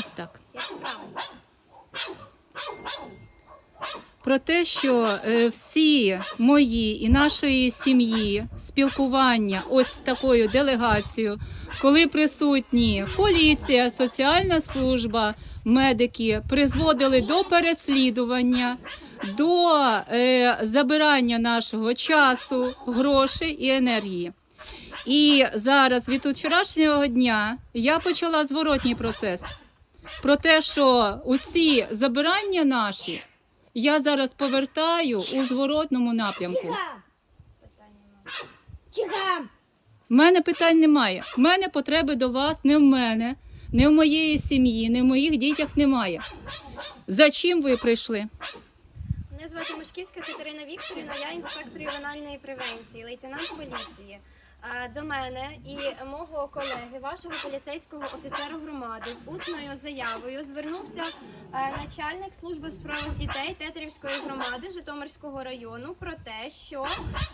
Ось так. Про те, що е, всі мої і нашої сім'ї спілкування ось з такою делегацією, коли присутні поліція, соціальна служба, медики, призводили до переслідування, до е, забирання нашого часу, грошей і енергії. І зараз від вчорашнього дня я почала зворотній процес про те, що усі забирання наші я зараз повертаю у зворотному напрямку. В мене питань немає. В мене потреби до вас не в мене, не в моєї сім'ї, не в моїх дітях немає. За чим ви прийшли? Мене звати Мишківська Катерина Вікторівна, я інспектор ювенальної превенції, лейтенант поліції. До мене і мого колеги, вашого поліцейського офіцера громади, з усною заявою звернувся е, начальник служби в справах дітей Тетерівської громади Житомирського району про те, що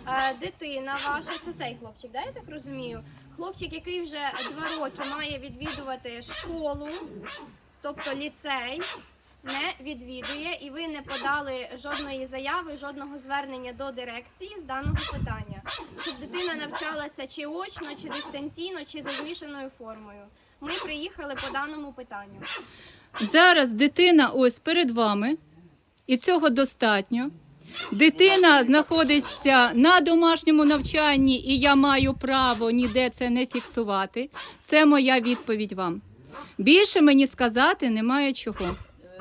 е, дитина ваша, це цей хлопчик, да, я так розумію? Хлопчик, який вже два роки має відвідувати школу, тобто ліцей, не відвідує, і ви не подали жодної заяви, жодного звернення до дирекції з даного питання, щоб дитина навчалася чи очно, чи дистанційно, чи за змішаною формою. Ми приїхали по даному питанню. Зараз дитина ось перед вами, і цього достатньо. Дитина знаходиться на домашньому навчанні, і я маю право ніде це не фіксувати. Це моя відповідь вам. Більше мені сказати немає чого.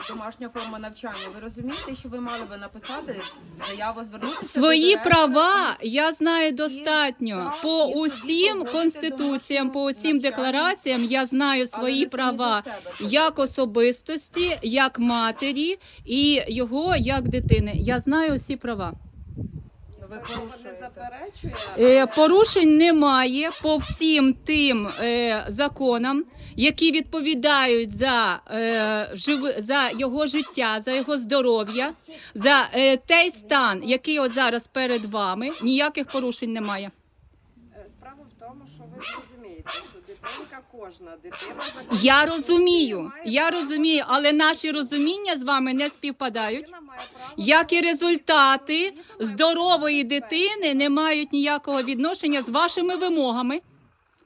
Домашня форма навчання. Ви розумієте, що ви мали би написати заяву, звернутися Свої права я знаю достатньо. і- По і усім конституціям, по усім навчання. деклараціям я знаю Але свої самі права до себе. як особистості, як матері і його як дитини. Я знаю усі права. Ви порушуєте. Е, Порушень немає по всім тим е, законам, які відповідають за, е, жив, за його життя, за його здоров'я, за е, той стан, який от зараз перед вами. Ніяких порушень немає. Е, Справа в тому, що ви розумієте, що дитинка кожна дитина. Я розумію, я розумію, але наші розуміння з вами не співпадають. Як і результати здорової дитини не мають ніякого відношення з вашими вимогами.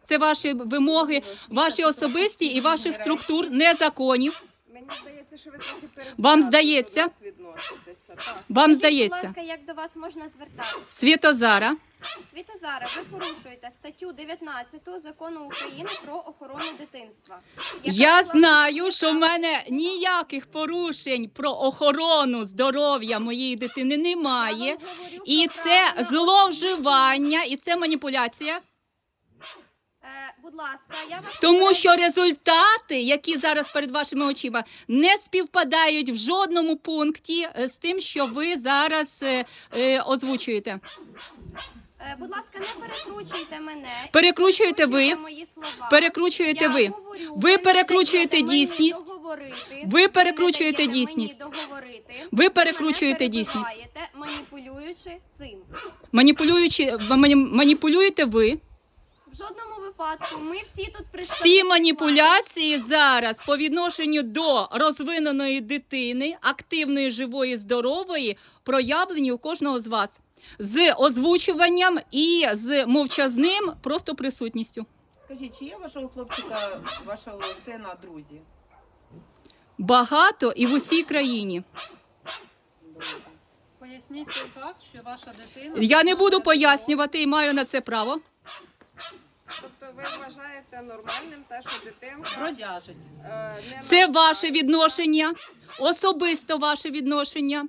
Це ваші вимоги, ваші особисті і ваших структур, не законів. Мені здається, що ви трохи перед Вам здається? відноситеся. Так. Вам Скажіть, здається, будь ласка, як до вас можна звертатися? Світозара. Світозара, ви порушуєте статтю 19 закону України про охорону дитинства. яка Я була- знаю, що в мене ніяких порушень про охорону здоров'я моєї дитини Я немає. говорю І про це право зловживання, і це маніпуляція. Е, будь ласка, я вас Тому що результати, які зараз перед вашими очима, не співпадають в жодному пункті е, з тим, що ви зараз е, е, озвучуєте. Е, будь ласка, не перекручуйте мене. Перекручуєте ви, Перекручуйте мої слова. перекручуєте Я ви. говорю, Ви не перекручуєте даєте мені дійсність. договорити. Ви перекручуєте не даєте дійсність. Мені договорити. Ви перекручуєте мене дійсність. перебиваєте, маніпулюючи цим. Маніпулюючи, мані- маніпулюєте ви. В жодному випадку ми всі тут Всі представники маніпуляції зараз по відношенню до розвиненої дитини, активної, живої, здорової, проявлені у кожного з вас з озвучуванням і з мовчазним просто присутністю. Скажіть, чи є вашого хлопчика, вашого сина, друзі? Багато і в усій країні. Поясніть той факт, що ваша дитина. Я не буду пояснювати і маю на це право. Тобто ви вважаєте нормальним те, що дитинка Бродяжить. е, не Це ваше відношення, особисто ваше відношення.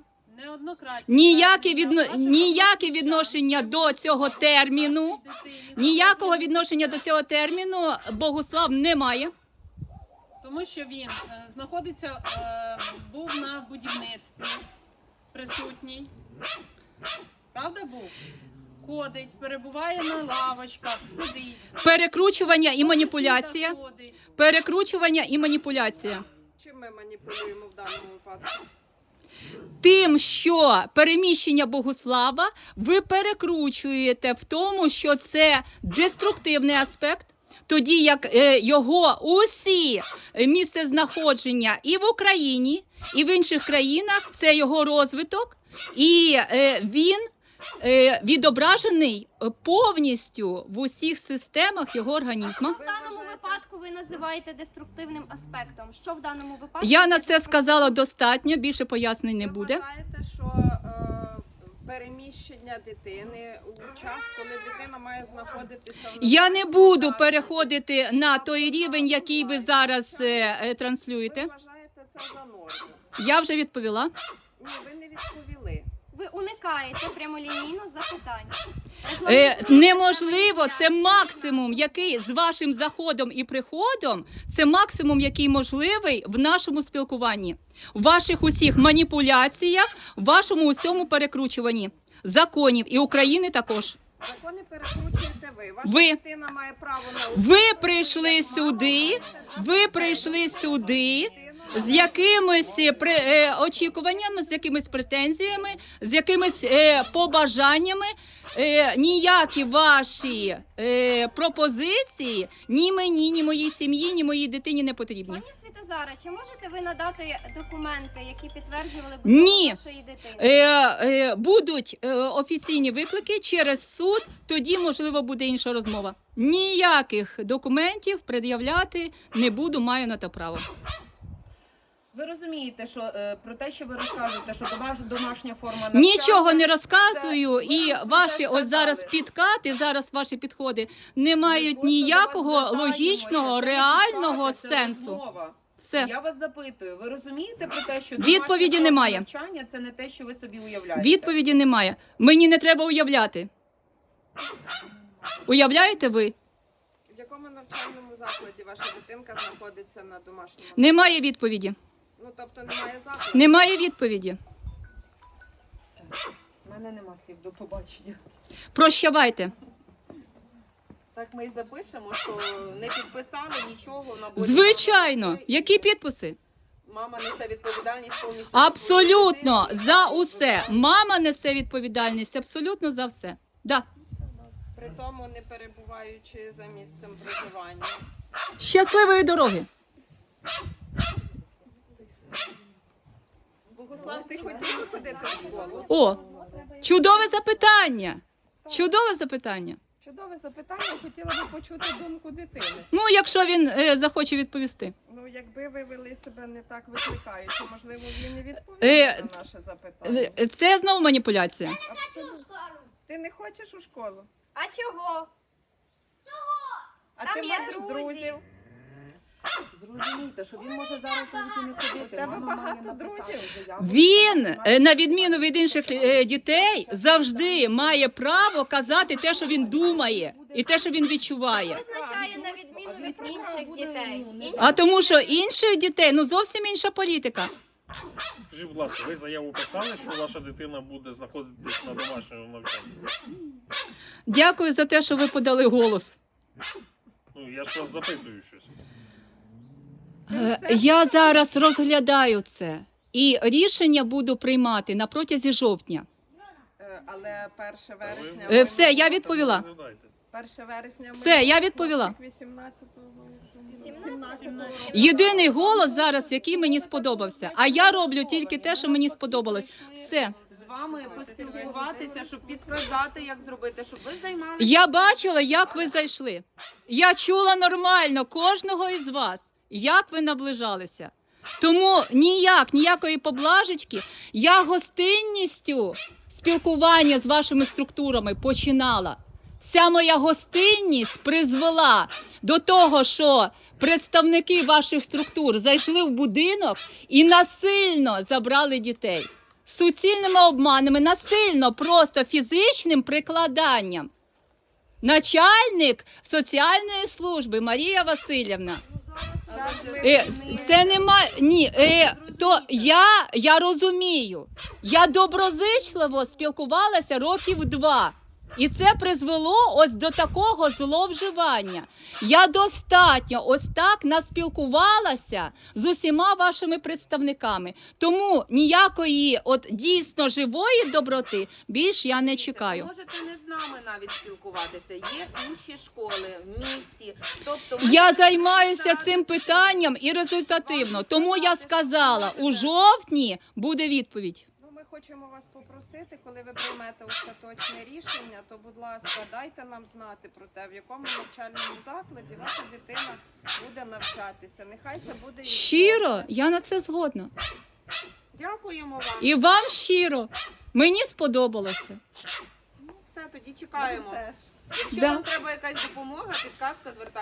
Ніяке, відно... ніяке відношення до цього терміну. Ніякого відношення до цього терміну Богуслав не має. Тому що він е, знаходиться, е, був на будівництві присутній. Правда був? Ходить, перебуває на лавочках, сидить. Перекручування і маніпуляція. ходить. Перекручування і маніпуляція. Чим ми маніпулюємо в даному випадку? Тим, що переміщення Богуслава ви перекручуєте в тому, що це деструктивний аспект, тоді як е, його усі місце знаходження і в Україні, і в інших країнах це його розвиток, і е, він відображений е, повністю в усіх системах його організму. В даному випадку ви називаєте деструктивним аспектом. Що в даному випадку? Я на це сказала достатньо, більше пояснень не Ви буде. вважаєте, що е, переміщення дитини у час, коли дитина має знаходитися в Я не буду переходити на той рівень, який ви зараз е, е, транслюєте. Ви вважаєте це за норму? Я вже відповіла. Ні, ви не відповіли. Ви уникаєте прямолінійно запитань. Е, неможливо, це максимум, який з вашим заходом і приходом, це максимум, який можливий в нашому спілкуванні, в ваших усіх маніпуляціях, в вашому усьому перекручуванні законів і України також. Закони перекручуєте ви. Ваша Ви. дитина має право на Ви прийшли сюди, ви прийшли сюди. З якимись при, е, очікуваннями, з якимись претензіями, з якимись е, побажаннями. Е, ніякі ваші е, пропозиції ні мені, ні моїй сім'ї, ні моїй дитині не потрібні. Пані Світозара, чи можете ви надати документи, які підтверджували б Ні. вашої дитини? Е, е, будуть е, офіційні виклики через суд, тоді можливо буде інша розмова. Ніяких документів пред'являти не буду, маю на те право. Ви розумієте, що е, про те, що ви розказуєте, що домаш, домашня форма навчання... Нічого не розказую, Це- і ви ваші сказали. от зараз підкати, зараз ваші підходи не Ми мають просто до ніякого звертаємося, логічного, це не реального підкати, це сенсу. розмова. Все. Я вас запитую, ви розумієте про те, що Відповіді домашня форма немає. навчання це не те, що ви собі уявляєте? Відповіді немає. Мені не треба уявляти. Уявляєте ви? В якому навчальному закладі ваша дитинка знаходиться на домашньому? Немає відповіді. Ну тобто немає закладу. Немає відповіді. Все. У мене нема слів до побачення. Прощавайте. Так ми і запишемо, що не підписали нічого на боці Звичайно, які підписи? Мама несе відповідальність повністю. Абсолютно за за усе. Мама несе відповідальність абсолютно за все. Да. При тому не перебуваючи за місцем проживання. Щасливої дороги. Ти хотів ходити в школу? О, чудове запитання. Чудове запитання. Чудове запитання, хотіла би почути думку дитини. Ну, якщо він е, захоче відповісти. Ну, якби ви вели себе не так викликаючи, можливо, він не відповів Е, на наше запитання. Е, Це знову маніпуляція. Абсолютно. Ти не хочеш у школу? А чого? А Там ти є маєш друзі. друзів? Зрозумійте, що він може зараз навіть і не ходити. Тебе Мама багато написати друзів. заяву. Він, е, на відміну від інших е, дітей, завжди має право казати те, що він думає, і те, що він відчуває. Визначає на відміну від інших дітей. Інші А тому, що інших дітей ну зовсім інша політика. Скажіть, будь ласка, ви заяву писали, що ваша дитина буде знаходитись на домашньому навчанні? Дякую за те, що ви подали голос. Ну, я ж вас запитую щось. Е, Я зараз розглядаю це і рішення буду приймати на протязі жовтня. Е, Але 1 вересня. Е, все, я відповіла. розглядайте. 1 вересня. Все, я відповіла. 18-го. Єдиний голос зараз, який мені сподобався. А я роблю тільки те, що мені сподобалось. Все. З вами поспілкуватися, щоб підказати, як зробити, щоб ви займалися. Я бачила, як ви зайшли. Я чула нормально кожного із вас, як ви наближалися. Тому ніяк, ніякої поблажечки. Я гостинністю спілкування з вашими структурами починала. Вся моя гостинність призвела до того, що представники ваших структур зайшли в будинок і насильно забрали дітей. Суцільними обманами, насильно, просто фізичним прикладанням. Начальник соціальної служби Марія Васильівна. Е, це нема ні. Е, то я, я розумію. Я доброзичливо спілкувалася років два І це призвело ось до такого зловживання. Я достатньо ось так наспілкувалася з усіма вашими представниками. Тому ніякої от дійсно живої доброти більш я не чекаю. Можете не з нами навіть спілкуватися. Є інші школи в місті. Тобто Я займаюся цим питанням і результативно. Тому я сказала, у жовтні буде відповідь. Хочемо вас попросити, коли ви приймете остаточне рішення, то, будь ласка, дайте нам знати про те, в якому навчальному закладі ваша дитина буде навчатися. Нехай це буде і Щиро, я на це згодна. Дякуємо вам. І вам щиро. Мені сподобалося. Ну, все, тоді чекаємо. Теж. Якщо Да. вам треба якась допомога, підказка, звертайтеся.